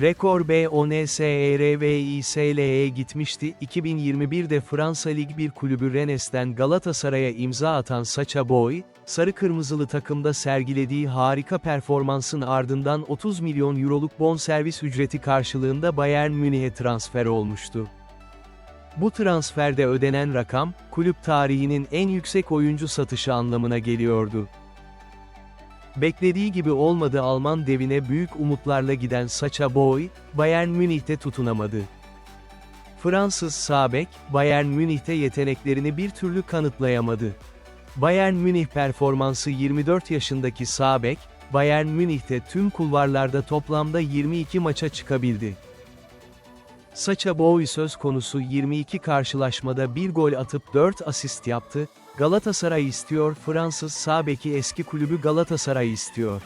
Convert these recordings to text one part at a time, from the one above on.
Rekor BONSERVİSL'ye gitmişti. 2021'de Fransa Lig 1 kulübü Rennes'ten Galatasaray'a imza atan Sacha Boey, sarı kırmızılı takımda sergilediği harika performansın ardından 30 milyon euroluk bonservis ücreti karşılığında Bayern Münih'e transfer olmuştu. Bu transferde ödenen rakam, kulüp tarihinin en yüksek oyuncu satışı anlamına geliyordu. Beklediği gibi olmadı Alman devine büyük umutlarla giden Sacha Boey, Bayern Münih'te tutunamadı. Fransız sağ bek, Bayern Münih'te yeteneklerini bir türlü kanıtlayamadı. Bayern Münih performansı 24 yaşındaki sağ bek, Bayern Münih'te tüm kulvarlarda toplamda 22 maça çıkabildi. Sacha Boey söz konusu 22 karşılaşmada bir gol atıp 4 asist yaptı, Galatasaray istiyor Fransız sağ beki eski kulübü Galatasaray istiyor.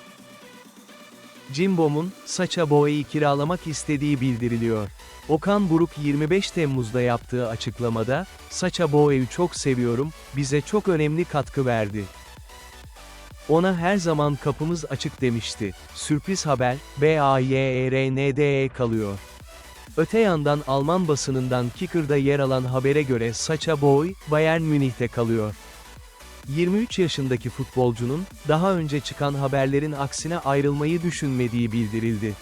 Cimbom'un, Sacha Boey'i kiralamak istediği bildiriliyor. Okan Buruk 25 Temmuz'da yaptığı açıklamada, Sacha Boey'i çok seviyorum, bize çok önemli katkı verdi. Ona her zaman kapımız açık demişti. Sürpriz haber, BAYERNDE kalıyor. Öte yandan Alman basınından Kicker'da yer alan habere göre Sacha Boey, Bayern Münih'te kalıyor. 23 yaşındaki futbolcunun, daha önce çıkan haberlerin aksine ayrılmayı düşünmediği bildirildi.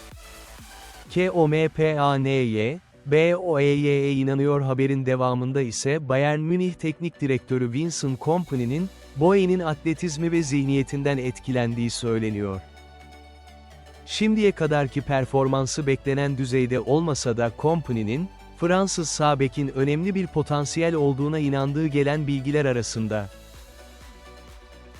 KOMPANY, BOEY'e inanıyor haberin devamında ise Bayern Münih Teknik Direktörü Vincent Kompany'nin, Boey'nin atletizmi ve zihniyetinden etkilendiği söyleniyor. Şimdiye kadarki performansı beklenen düzeyde olmasa da Kompany'nin, Fransız sağ bekin önemli bir potansiyel olduğuna inandığı gelen bilgiler arasında.